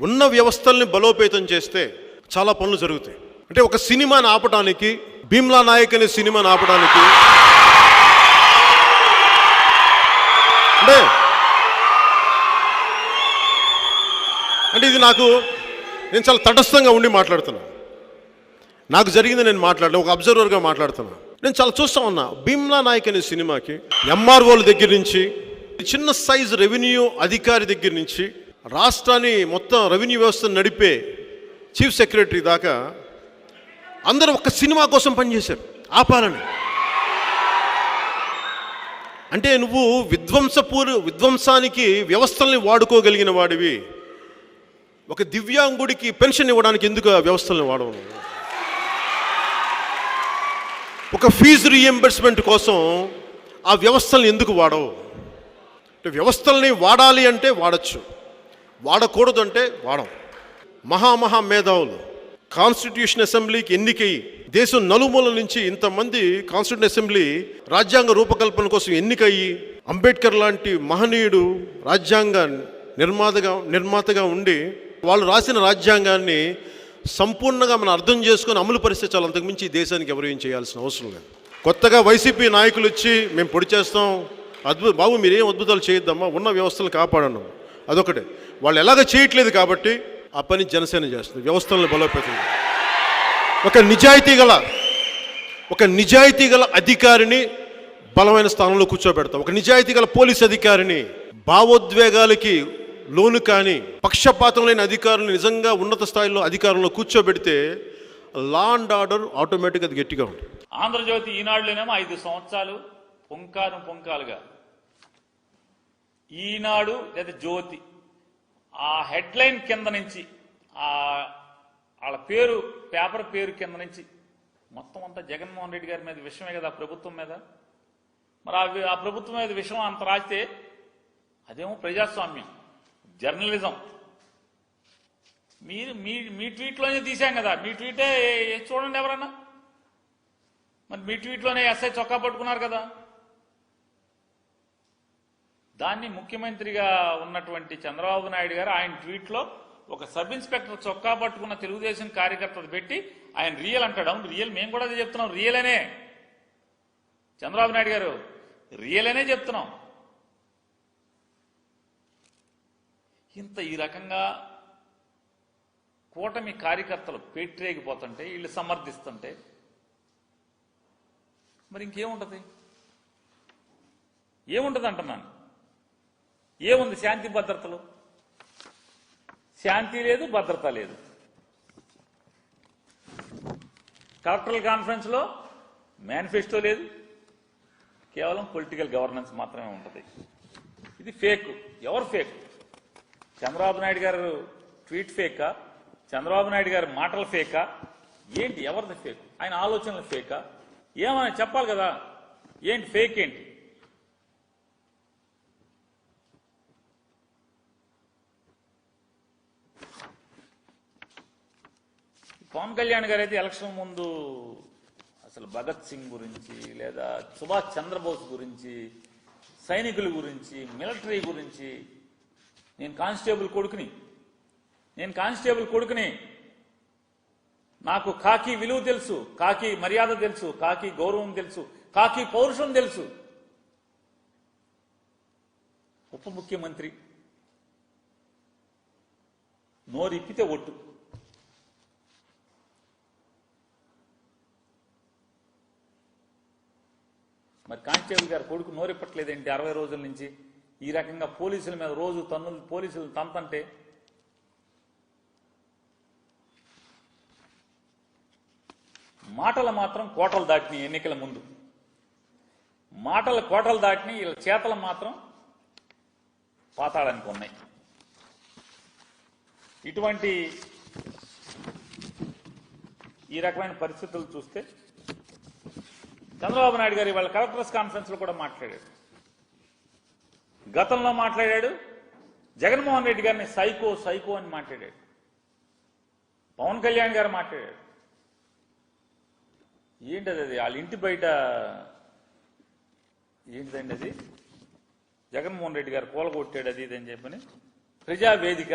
ఉన్న వ్యవస్థల్ని బలోపేతం చేస్తే చాలా పనులు జరుగుతాయి. అంటే ఒక సినిమాని ఆపడానికి భీమ్లా నాయక్ అనే సినిమాని ఆపడానికి అంటే అంటే ఇది నాకు నేను చాలా తటస్థంగా ఉండి మాట్లాడుతున్నాను నాకు జరిగింది నేను మాట్లాడలే ఒక అబ్జర్వర్గా మాట్లాడుతున్నా. నేను చాలా చూస్తా ఉన్నా భీమ్లా నాయక్ అనే సినిమాకి ఎంఆర్ఓల దగ్గర నుంచి చిన్న సైజ్ రెవెన్యూ అధికారి దగ్గర నుంచి రాష్ట్రాన్ని మొత్తం రెవెన్యూ వ్యవస్థను నడిపే చీఫ్ సెక్రటరీ దాకా అందరూ ఒక సినిమా కోసం పనిచేశారు. ఆపాలని. అంటే నువ్వు విధ్వంసపూర్ విధ్వంసానికి వ్యవస్థల్ని వాడుకోగలిగిన వాడివి. ఒక దివ్యాంగుడికి పెన్షన్ ఇవ్వడానికి ఎందుకు ఆ వ్యవస్థల్ని వాడవు ఒక ఫీజు రీఎంబర్స్మెంట్ కోసం ఆ వ్యవస్థల్ని ఎందుకు వాడవు? అంటే వ్యవస్థల్ని వాడాలి అంటే వాడచ్చు. వాడకూడదు అంటే వాడం మహామహా మేధావులు. కాన్స్టిట్యూషన్ అసెంబ్లీకి ఎన్నికయ్యి దేశం నలుమూల నుంచి ఇంతమంది కాన్స్టిట్యూషన్ అసెంబ్లీ రాజ్యాంగ రూపకల్పన కోసం ఎన్నికయ్యి అంబేద్కర్ లాంటి మహనీయుడు రాజ్యాంగ నిర్మాతగా నిర్మాతగా ఉండి వాళ్ళు రాసిన రాజ్యాంగాన్ని సంపూర్ణంగా మనం అర్థం చేసుకొని అమలు పరిస్థితి చాలా. అంతకుమించి దేశానికి ఎవరు ఏం చేయాల్సిన అవసరం లేదు. కొత్తగా వైసీపీ నాయకులు వచ్చి మేము పొడి చేస్తాం. అద్భుత బాబు మీరేం అద్భుతాలు చేయొద్దమ్మా. ఉన్న వ్యవస్థలు కాపాడను అదొకటి. వాళ్ళు ఎలాగ చేయట్లేదు కాబట్టి ఆ పని జనసేన చేస్తుంది. వ్యవస్థలను బలోపేతం ఒక నిజాయితీ గల ఒక నిజాయితీ గల అధికారిని బలమైన స్థానంలో కూర్చోబెడతాం. ఒక నిజాయితీ గల పోలీస్ అధికారిని భావోద్వేగాలకి లోను కానీ పక్షపాతం లేని అధికారులు నిజంగా ఉన్నత స్థాయిలో అధికారంలో కూర్చోబెడితే లా అండ్ ఆర్డర్ ఆటోమేటిక్గా అది గట్టిగా ఉంటుంది. ఆంధ్రజ్యోతి ఈనాడులోనేమో ఐదు సంవత్సరాలు పుంకాను పుంకాలుగా ఈనాడు లేదా జ్యోతి ఆ హెడ్లైన్ కింద నుంచి ఆ వాళ్ళ పేరు పేపర్ పేరు కింద నుంచి మొత్తం అంతా జగన్మోహన్ రెడ్డి గారి మీద విషయమే కదా ప్రభుత్వం మీద? మరి ఆ ఆ ప్రభుత్వం మీద విషయం అంత రాస్తే అదేమో ప్రజాస్వామ్యం జర్నలిజం. మీరు మీ మీ ట్వీట్లోనే తీసాం కదా మీ ట్వీటే చూడండి ఎవరన్నా? మరి మీ ట్వీట్లోనే ఎస్ఐ చొక్కా పట్టుకున్నారు కదా? దాన్ని ముఖ్యమంత్రిగా ఉన్నటువంటి చంద్రబాబు నాయుడు గారు ఆయన ట్వీట్లో ఒక సబ్ ఇన్స్పెక్టర్ చొక్కా పట్టుకున్న తెలుగుదేశం కార్యకర్తలు పెట్టి ఆయన రియల్ అంటాడు. అవును రియల్ మేము కూడా అదే చెప్తున్నాం. రియల్ అనే. చంద్రబాబు నాయుడు గారు రియల్ అనే చెప్తున్నాం. ఇంత ఈ రకంగా కూటమి కార్యకర్తలు పెట్టిరేగిపోతుంటే వీళ్ళు సమర్థిస్తుంటే మరి ఇంకేముంటది? ఏముంటది అంటున్నాను? ఏముంది శాంతి భద్రతలు? శాంతి లేదు భద్రత లేదు. కలెక్టరల్ కాన్ఫరెన్స్లో మేనిఫెస్టో లేదు. కేవలం పొలిటికల్ గవర్నెన్స్ మాత్రమే ఉంటుంది. ఇది ఫేక్. ఎవరు ఫేక్? చంద్రబాబు నాయుడు గారు ట్వీట్ ఫేకా చంద్రబాబు నాయుడు గారి మాటలు ఫేకా ఏంటి ఎవరిది ఫేక్? ఆయన ఆలోచనలు ఫేకా ఏమని చెప్పాలి కదా? ఏంటి ఫేక్ ఏంటి? పవన్ కళ్యాణ్ గారు అయితే ఎలక్షన్ ముందు అసలు భగత్ సింగ్ గురించి లేదా సుభాష్ చంద్రబోస్ గురించి సైనికుల గురించి మిలిటరీ గురించి నేను కానిస్టేబుల్ కొడుకుని నేను కానిస్టేబుల్ కొడుకుని నాకు కాకి విలువ తెలుసు కాకి మర్యాద తెలుసు కాకి గౌరవం తెలుసు కాకి పౌరుషం తెలుసు. ఉప ముఖ్యమంత్రి నోరిప్పితే ఒట్టు. మరి కానిస్టేబుల్ గారు కొడుకు నోరిప్పట్లేదేంటి అరవై రోజుల నుంచి? ఈ రకంగా పోలీసుల మీద రోజు తన్నులు పోలీసులు తంతంటే మాటలు మాత్రం కోటలు దాటినాయి ఎన్నికల ముందు. మాటలు కోటలు దాటినాయి వీళ్ళ చేతలు మాత్రం పాతాడానికి ఉన్నాయి. ఇటువంటి ఈ రకమైన పరిస్థితులు చూస్తే చంద్రబాబు నాయుడు గారు ఇవాళ కలెక్టర్స్ కాన్ఫరెన్స్లో కూడా మాట్లాడాడు గతంలో మాట్లాడాడు. జగన్మోహన్ రెడ్డి గారిని సైకో సైకో అని మాట్లాడాడు. పవన్ కళ్యాణ్ గారు మాట్లాడాడు ఏంటది అది? వాళ్ళ ఇంటి బయట ఏంటిదండి అది? జగన్మోహన్ రెడ్డి గారు కూలగొట్టాడు అది ఇది అని చెప్పని. ప్రజావేదిక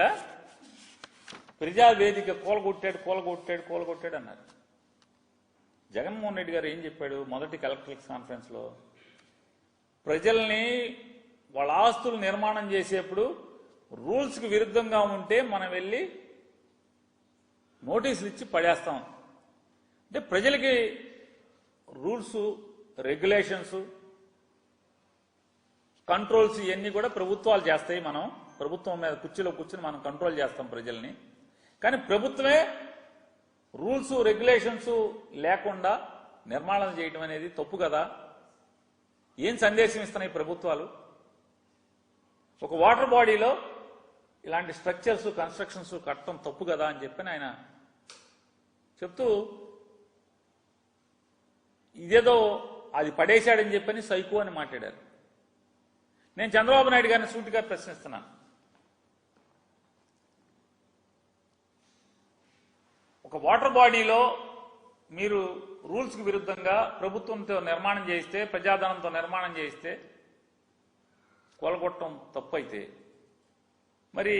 ప్రజావేదిక కూలగొట్టాడు కూలగొట్టాడు కూలగొట్టాడు అన్నారు. జగన్మోహన్ రెడ్డి గారు ఏం చెప్పాడు? మొదటి కలెక్టరేట్ కాన్ఫరెన్స్లో ప్రజల్ని వాళ్ళ ఆస్తులు నిర్మాణం చేసేప్పుడు రూల్స్కి విరుద్ధంగా ఉంటే మనం వెళ్ళి నోటీసులు ఇచ్చి పడేస్తాం. అంటే ప్రజలకి రూల్స్ రెగ్యులేషన్స్ కంట్రోల్స్ ఇవన్నీ కూడా ప్రభుత్వాలు చేస్తాయి మనం. ప్రభుత్వం మీద కుర్చీలో కూర్చుని మనం కంట్రోల్ చేస్తాం ప్రజల్ని. కానీ ప్రభుత్వమే రూల్స్ రెగ్యులేషన్స్ లేకుండా నిర్మాణం చేయడం అనేది తప్పు కదా? ఏం సందేశం ఇస్తున్నాయి ప్రభుత్వాలు? ఒక వాటర్ బాడీలో ఇలాంటి స్ట్రక్చర్స్ కన్స్ట్రక్షన్స్ కట్టడం తప్పు కదా అని చెప్పి ఆయన చెప్తూ ఇదేదో అది పడేశాడని చెప్పని సైకో అని మాట్లాడారు. నేను చంద్రబాబు నాయుడు గారిని సూటిగా ప్రశ్నిస్తున్నాను. ఒక వాటర్ బాడీలో మీరు రూల్స్కి విరుద్ధంగా ప్రభుత్వంతో నిర్మాణం చేయిస్తే ప్రజాధనంతో నిర్మాణం చేయిస్తే కొలగొట్టడం తప్పు అయితే మరి